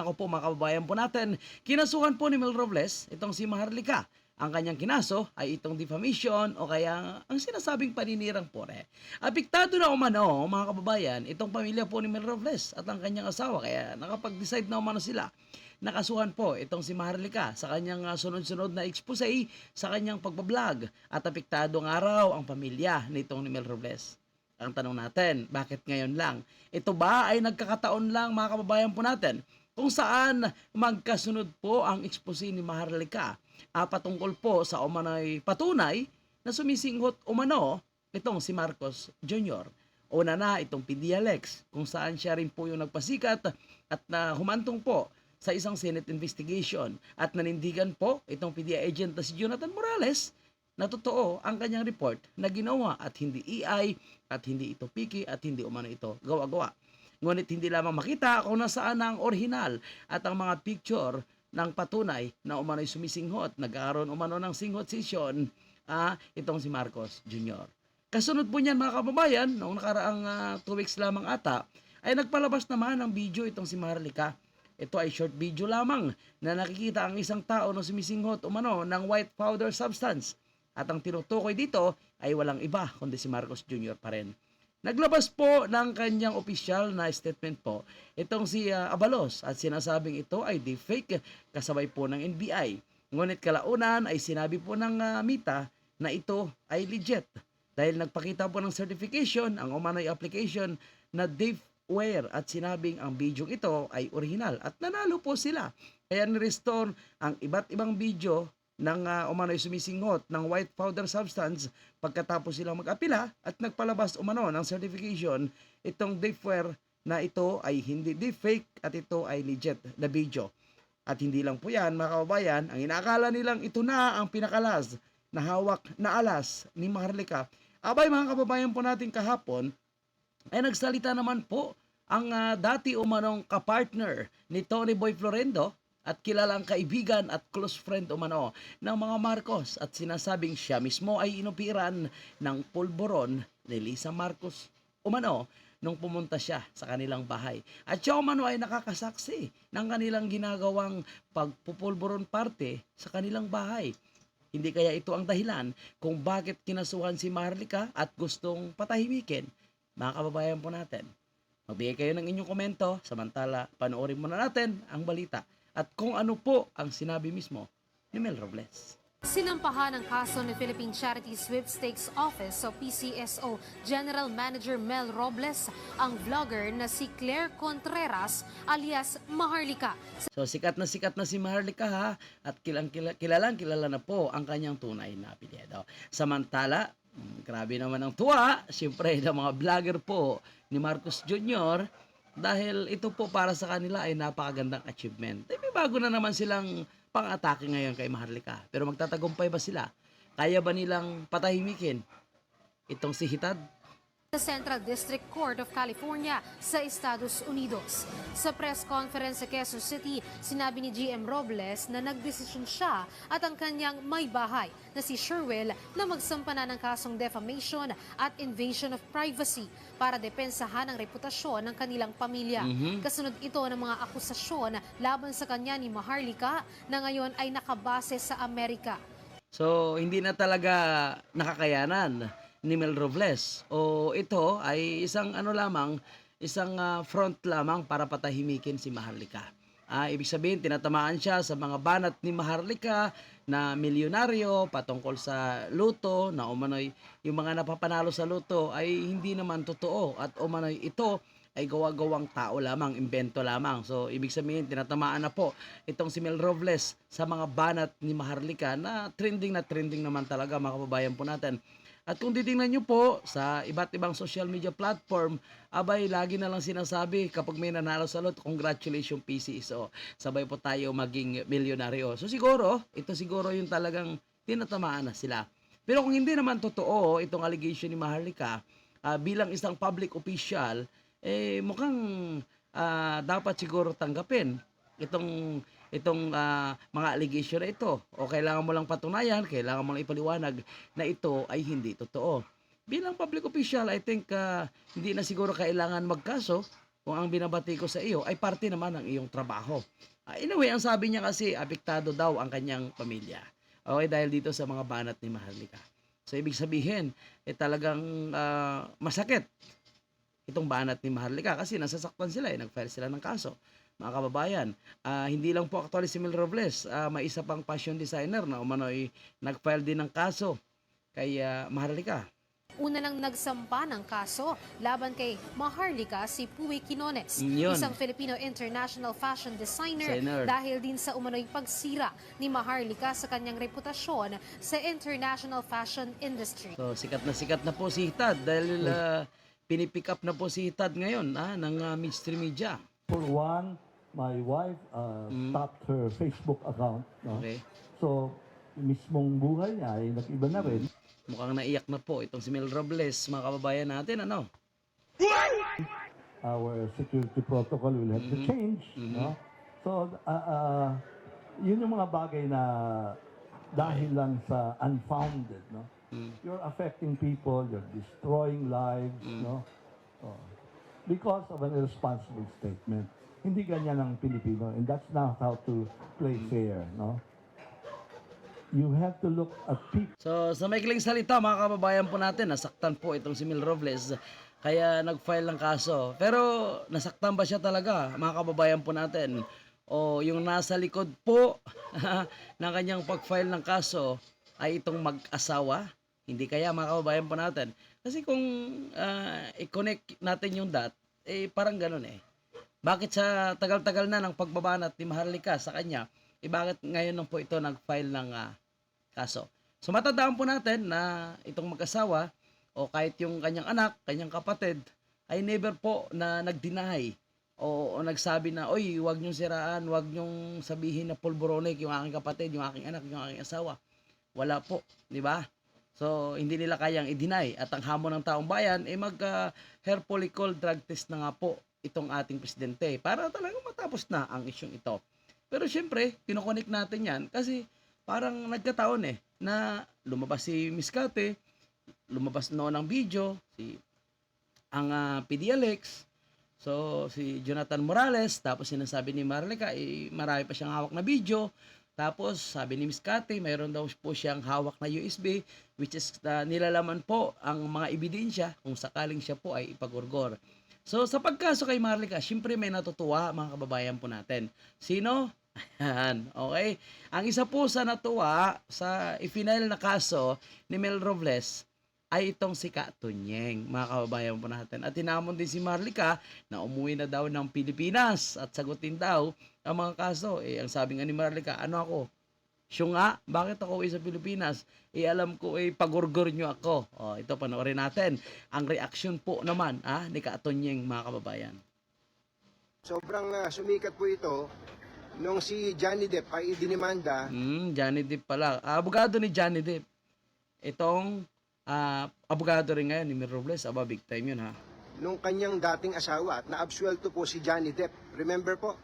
Ako po mga kababayan po natin, kinasuhan po ni Mel Robles itong si Maharlika. Ang kanyang kinaso ay itong defamation o kaya ang sinasabing paninirang pore. Apektado na umano mga kababayan itong pamilya po ni Mel Robles at ang kanyang asawa kaya nakapag-decide na umano sila. Nakasuhan po itong si Maharlika sa kanyang ah, sunod-sunod na expose sa kanyang pagbablog at apektado nga raw ang pamilya nitong ni Mel Robles. Ang tanong natin, bakit ngayon lang? Ito ba ay nagkakataon lang mga kababayan po natin kung saan magkasunod po ang expose ni Maharlika uh, patungkol po sa umano'y patunay na sumisinghot umano itong si Marcos Jr. Una na itong PDLX kung saan siya rin po yung nagpasikat at na humantong po sa isang Senate investigation at nanindigan po itong PDA agent na si Jonathan Morales na totoo ang kanyang report na ginawa at hindi EI at hindi ito piki at hindi umano ito gawa-gawa. Ngunit hindi lamang makita kung nasaan na ang original at ang mga picture ng patunay na umano'y sumisinghot. Nagkaroon umano ng singhot session ah, itong si Marcos Jr. Kasunod po niyan mga kababayan, noong nakaraang 2 weeks lamang ata, ay nagpalabas naman ng video itong si Marlica. Ito ay short video lamang na nakikita ang isang tao na sumisinghot umano ng white powder substance. At ang tinutukoy dito ay walang iba kundi si Marcos Jr. pa rin. Naglabas po ng kanyang opisyal na statement po itong si ah, Abalos at sinasabing ito ay deepfake kasabay po ng NBI. Ngunit kalaunan ay sinabi po ng ah, Mita na ito ay legit dahil nagpakita po ng certification ang umano'y application na Deepware at sinabing ang video ito ay original at nanalo po sila. Kaya ni-restore ang iba't ibang video ng uh, umano'y sumisinghot ng white powder substance pagkatapos silang mag-apila at nagpalabas umano ng certification itong deepware na ito ay hindi deepfake at ito ay legit na video. At hindi lang po yan mga kababayan, ang inakala nilang ito na ang pinakalas na hawak na alas ni Maharlika. Abay mga kababayan po natin kahapon, ay nagsalita naman po ang ah, dati umanong kapartner ni Tony Boy Florendo at kilalang kaibigan at close friend umano ng mga Marcos at sinasabing siya mismo ay inupiran ng pulboron ni Lisa Marcos umano nung pumunta siya sa kanilang bahay. At siya umano ay nakakasaksi ng kanilang ginagawang pagpupulboron parte sa kanilang bahay. Hindi kaya ito ang dahilan kung bakit kinasuhan si Marlica at gustong patahimikin mga kababayan po natin. Magbigay kayo ng inyong komento, samantala panoorin muna natin ang balita at kung ano po ang sinabi mismo ni Mel Robles. Sinampahan ng kaso ni Philippine Charity Sweepstakes Office o PCSO General Manager Mel Robles ang vlogger na si Claire Contreras alias Maharlika. So sikat na sikat na si Maharlika ha at kilang kila, kilalang kilala na po ang kanyang tunay na apelyido. Samantala, mm, grabe naman ang tuwa, siyempre ng mga vlogger po ni Marcos Jr. dahil ito po para sa kanila ay napakagandang achievement. Eh, may bago na naman silang pang-atake ngayon kay Maharlika. Pero magtatagumpay ba sila? Kaya ba nilang patahimikin itong si Hitad? Sa Central District Court of California sa Estados Unidos. Sa press conference sa Quezon City, sinabi ni GM Robles na nagdesisyon siya at ang kanyang may bahay na si Sherwell na magsampa na ng kasong defamation at invasion of privacy para depensahan ang reputasyon ng kanilang pamilya. Kasunod ito ng mga akusasyon laban sa kanya ni Maharlika na ngayon ay nakabase sa Amerika. So, hindi na talaga nakakayanan ni Mel Robles. O ito ay isang ano lamang, isang ah, front lamang para patahimikin si Maharlika. Ah, ibig sabihin, tinatamaan siya sa mga banat ni Maharlika na milyonaryo patungkol sa luto, na umano'y yung mga napapanalo sa luto ay hindi naman totoo at umano'y ito ay gawa-gawang tao lamang, imbento lamang. So, ibig sabihin, tinatamaan na po itong si Mel Robles sa mga banat ni Maharlika na trending na trending naman talaga mga kababayan po natin. At kung titingnan nyo po sa iba't ibang social media platform, abay, lagi na lang sinasabi kapag may nanalo sa lot, congratulations PCSO. Sabay po tayo maging milyonaryo. So siguro, ito siguro yung talagang tinatamaan na sila. Pero kung hindi naman totoo itong allegation ni Maharlika, ah, bilang isang public official, eh mukhang ah, dapat siguro tanggapin itong itong ah, mga allegation na ito o kailangan mo lang patunayan, kailangan mo lang ipaliwanag na ito ay hindi totoo. Bilang public official, I think ah, hindi na siguro kailangan magkaso kung ang binabati ko sa iyo ay parte naman ng iyong trabaho. Ah, in a way, ang sabi niya kasi, apektado daw ang kanyang pamilya. Okay, dahil dito sa mga banat ni Maharlika. So, ibig sabihin, eh talagang ah, masakit itong banat ni Maharlika kasi nasasaktan sila, eh, nag-file sila ng kaso. Mga kababayan, ah, hindi lang po actually si Mel Robles, ah, may isa pang fashion designer na umano'y nag-file din ng kaso kay ah, Maharlika. Una nang nagsampa ng kaso laban kay Maharlika si Puy Quinones, yun. isang Filipino international fashion designer, Designer. dahil din sa umano'y pagsira ni Maharlika sa kanyang reputasyon sa international fashion industry. So, sikat na sikat na po si Hitad dahil ah, pinipick up na po si Hitad ngayon ah, ng ah, mainstream media. For one, my wife uh, Mm. stopped her Facebook account. No? Okay? So, mismong buhay niya ay nag-iba na rin. Mukhang naiyak na po itong si Mel Robles, mga kababayan natin, ano? Our security protocol will have to change. No? So, uh, uh, yun yung mga bagay na dahil lang sa unfounded. No? Mm. You're affecting people, you're destroying lives. No? Oh. Because of an irresponsible statement. Hindi ganyan ang Pilipino and that's not how to play fair. No? You have to look at people So, sa maikling salita, mga kababayan po natin, nasaktan po itong si Mel Robles, kaya nag-file ng kaso. Pero, nasaktan ba siya talaga, mga kababayan po natin? O yung nasa likod po ng kanyang pag-file ng kaso ay itong mag-asawa? Hindi kaya, mga kababayan po natin? Kasi kung ah, i-connect natin yung dot, eh parang ganun eh. Bakit sa tagal-tagal na ng pagbabanat ni Maharlika sa kanya, eh bakit ngayon lang po ito nag-file ng ah, kaso? So matandaan po natin na itong mag-asawa o kahit yung kanyang anak, kanyang kapatid, ay never po na nag-deny o, o nagsabi na, oy, wag niyong siraan, wag niyong sabihin na pulboronic yung aking kapatid, yung aking anak, yung aking asawa. Wala po, di ba? So, hindi nila kayang i-deny. At ang hamon ng taong bayan, ay mag ah, hair follicle drug test na nga po itong ating presidente para talagang matapos na ang isyong ito. Pero syempre, kinokonek natin yan kasi parang nagkataon eh na lumabas si Miss Kate, lumabas noon ang video, si ang ah, PDLX, so si Jonathan Morales, tapos sinasabi ni Marlica, eh, marami pa siyang hawak na video, tapos sabi ni Miss Kate, mayroon daw po siyang hawak na USB, which is ah, nilalaman po ang mga ebidensya kung sakaling siya po ay ipagurgor. So sa pagkaso kay Marlica, syempre may natutuwa mga kababayan po natin. Sino? Ayan, okay? Ang isa po sa natuwa sa ifinail na kaso ni Mel Robles ay itong si Katunyeng, mga kababayan po natin. At tinamon din si Marlica na umuwi na daw ng Pilipinas at sagutin daw ang mga kaso. Eh, ang sabi nga ni Marlica, ano ako? Siya nga, bakit ako uwi sa Pilipinas? Eh, alam ko, eh, pagurgur nyo ako. O, ito, panoorin natin. Ang reaction po naman, ah, ni Katunyeng, mga kababayan. Sobrang ah, sumikat po ito nung si Johnny Depp ay idinimanda Hmm, Johnny Depp pala. Ah, abogado ni Johnny Depp. Itong ah, abogado rin ngayon ni Mir Robles. Aba, big time yun ha. nung kanyang dating asawa at naabsuelto po si Johnny Depp. Remember po?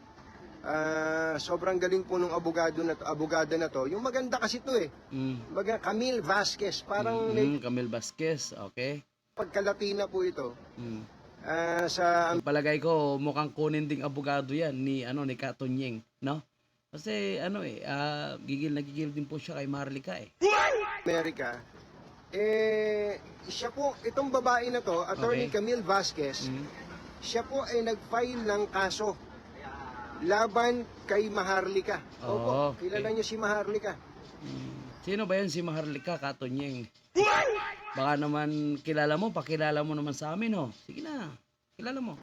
Ah, sobrang galing po nung abogado na to, abogada na to. Yung maganda kasi to eh. Hmm. Baga Camille Vasquez, parang may Hmm, Camille Vasquez. Okay. pagkalatina po ito. Hmm. Ah, sa Ang palagay ko, mukhang kunin ding abogado yan ni, ano, ni Katunyeng. No? Kasi, ano eh, ah, gigil na gigil din po siya kay Marlica eh. Amerika, eh, siya po, itong babae na to, Attorney Okay. Camille Vasquez, Hmm. siya po ay nag-file ng kaso laban kay Maharlika. Oh, Opo, okay. kilala niyo si Maharlika. Hmm. Sino ba yun si Maharlika Katunyeng? Baka naman kilala mo, pakilala mo naman sa amin, oh. Sige na, kilala mo.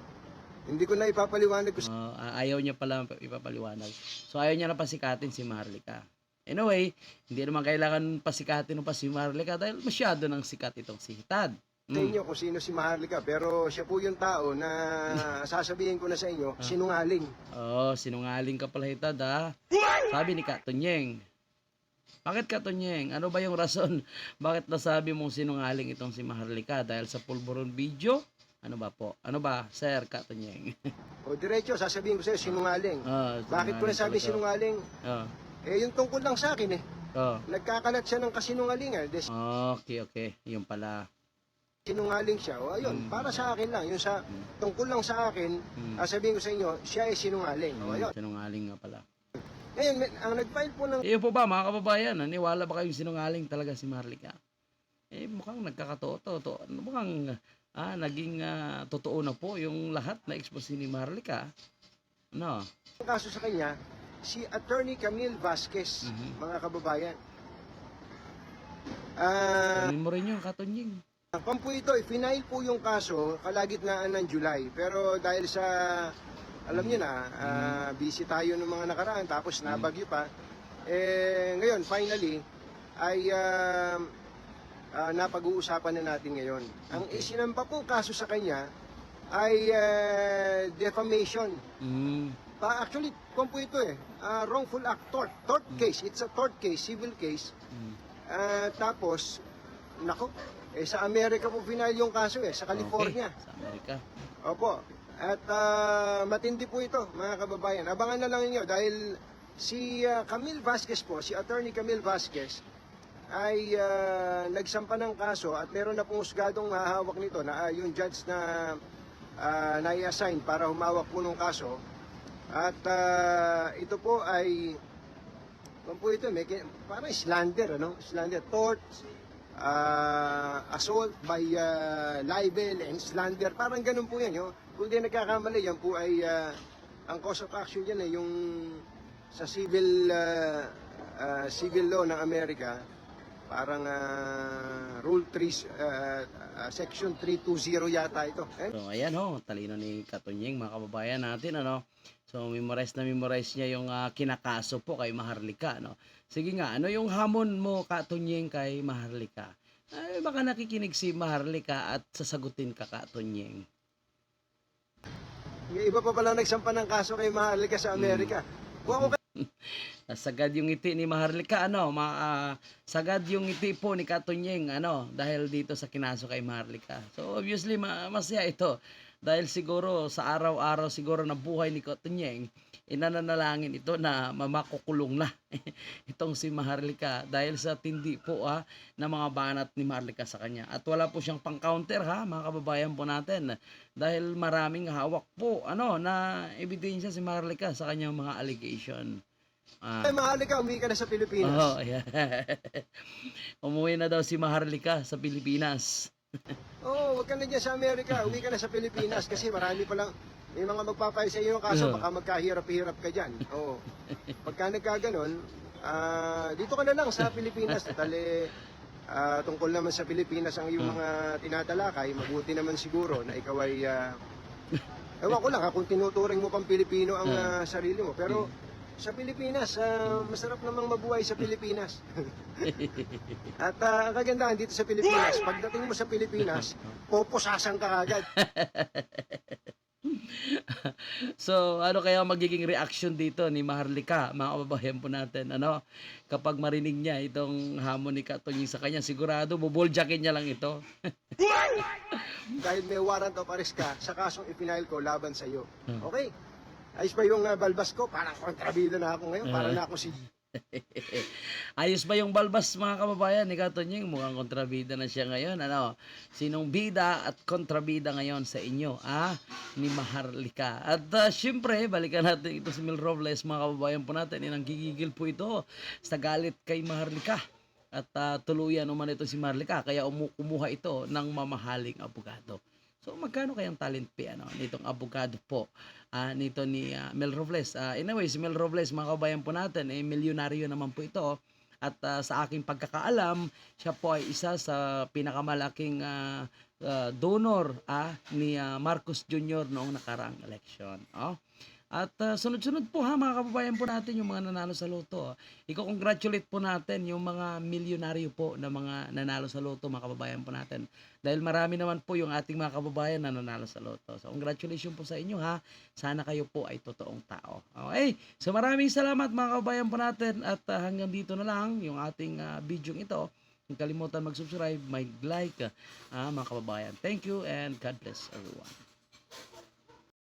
Hindi ko na ipapaliwanag ko sa Oh, a- ayaw niya pala ipapaliwanag. So ayaw niya na pasikatin si Marlica. Anyway, hindi naman kailangan pasikatin pa si Marlica dahil masyado nang sikat itong si Hitad. Mm. inyo kung sino si Maharlika. Pero siya po yung tao na sasabihin ko na sa inyo, sinungaling. Oh, sinungaling ka pala Hitad ha. Sabi ni Katunyeng. Bakit Katunyeng? Ano ba yung rason? Bakit nasabi mong sinungaling itong si Maharlika? Dahil sa pulburon video? Ano ba po? Ano ba, Sir Katunyeng? O diretso, sasabihin ko sa iyo, sinungaling. oh, Bakit ko nasabi sinungaling? Oh, Eh, yung tungkol lang sa akin eh. oh. Nagkakalat siya ng kasinungalingan. Des- Okay, okay. Yung pala. Sinungaling siya. O ayun, Mm. para sa akin lang, yung sa tungkol lang sa akin, Mm. ah, sabihin ko sa inyo, siya ay sinungaling. O ayun. Sinungaling nga pala. Ngayon, may- ang nag-file po ng Eh po ba mga kababayan, naniwala ba kayong sinungaling talaga si Marlica? Eh mukhang nagkakatotoo. To, mukhang ah, naging ah, totoo na po yung lahat na expose ni Marlica. No? kaso sa kanya, si Attorney Camille Vasquez, Mhm. mga kababayan. Ah, Kunin mo rin yung katunying. Kung po ito, finail po yung kaso kalagitnaan ng July. Pero dahil sa, alam niyo na, ah, busy tayo ng mga nakaraan, tapos nabagyo pa, eh, ngayon, finally, ay ah, ah, napag-uusapan na natin ngayon. Ang isinampa po kaso sa kanya ay ah, defamation. Mm. Pa, actually, kung po ito eh, ah, wrongful act, tort, tort case. It's a tort case, civil case. Mm. Ah, tapos, nako, eh, sa Amerika po final yung kaso eh, sa California. Okay. Sa Amerika. Opo. At ah, matindi po ito, mga kababayan. Abangan na lang ninyo dahil si ah, Camille Vasquez po, si Attorney Camille Vasquez, ay ah, nagsampa ng kaso at meron na pong husgadong hahawak nito na ah, yung judge na uh, nai-assign para humawak po ng kaso. At ah, ito po ay kung po ito, may, parang slander, ano? Slander, tort, ah, assault by ah, libel and slander. Parang ganun po yan. Yung, kung di nagkakamali, yan po ay, ah, ang cause of action yan eh, yung sa civil ah, ah, civil law ng Amerika, parang ah, rule 3, ah, ah, section 320 yata ito. Eh, So ayan ho, talino ni Katunying mga kababayan natin ano. So memorize na memorize niya yung ah, kinakaso po kay Maharlika no. Sige nga, ano yung hamon mo Katunying kay Maharlika? Ay baka nakikinig si Maharlika at sasagutin ka Katunying. yung iba pa pala nagsampa ng kaso kay Maharlika sa Amerika. Ah, Sagad yung ngiti ni Maharlika ano, ma, ah, sagad yung ngiti po ni Katunying ano dahil dito sa kinaso kay Maharlika. So obviously ma- masaya ito dahil siguro sa araw-araw siguro na buhay ni Katunying inananalangin ito na mamakukulong na itong si Maharlika dahil sa tindi po ah, ng mga banat ni Maharlika sa kanya. At wala po siyang pang-counter ha, mga kababayan po natin. Dahil maraming hawak po ano na ebidensya si Maharlika sa kanyang mga allegation. Ah. ay Maharlika, umuwi ka na sa Pilipinas. Oo, yeah. Umuwi na daw si Maharlika sa Pilipinas. Oo, wag ka na dyan sa Amerika. Uwi ka na sa Pilipinas kasi marami pa lang may mga magpapay sa iyo ng kaso, baka magkahirap-hirap ka dyan. Oo. Pagka nagkaganon, ah, dito ka na lang sa Pilipinas. Tali, ah, tungkol naman sa Pilipinas ang iyong mga tinatalakay, mabuti naman siguro na ikaw ay... ah, ewan ko lang ha, kung tinuturing mo pang Pilipino ang ah, sarili mo. Pero sa Pilipinas, ah, masarap namang mabuhay sa Pilipinas. At ah, ang kagandahan dito sa Pilipinas, pagdating mo sa Pilipinas, poposasan ka agad. So, ano kaya magiging reaction dito ni Maharlika, mga kababayan po natin, ano? Kapag marinig niya itong hamon ni Katunying sa kanya, sigurado buboljakin niya lang ito. Dahil may warrant of arrest ka sa kasong ipinail ko laban sa iyo. Okay? Ayos ba yung ah, balbas ko? Parang kontrabida na ako ngayon. Para na ako si... Ayos ba yung balbas mga kababayan ni Katunying? Mukhang kontrabida na siya ngayon. Ano? Sinong bida at kontrabida ngayon sa inyo? Ah, ni Maharlika. At uh, syempre, balikan natin ito si Mil Robles, mga kababayan po natin. Inang gigigil po ito sa galit kay Maharlika. At uh, tuluyan naman ito si Maharlika. Kaya umu- kumuha ito ng mamahaling abogado. So magkano kayang talent fee ano nitong abogado po ah, nito ni ah, Mel Robles. Ah, anyway, si Mel Robles mga kabayan po natin eh milyonaryo naman po ito at ah, sa aking pagkakaalam, siya po ay isa sa pinakamalaking ah, ah, donor ah, ni ah, Marcos Jr. noong nakaraang election. Oh. At ah, sunod-sunod po ha mga kababayan po natin yung mga nanalo sa loto. Iko-congratulate po natin yung mga milyonaryo po na mga nanalo sa loto mga kababayan po natin. Dahil marami naman po yung ating mga kababayan na nanalo sa loto. So congratulations po sa inyo ha. Sana kayo po ay totoong tao. Okay? So maraming salamat mga kababayan po natin at ah, hanggang dito na lang yung ating ah, video ito. Huwag kalimutan mag-subscribe, mag-like ah, mga kababayan. Thank you and God bless everyone.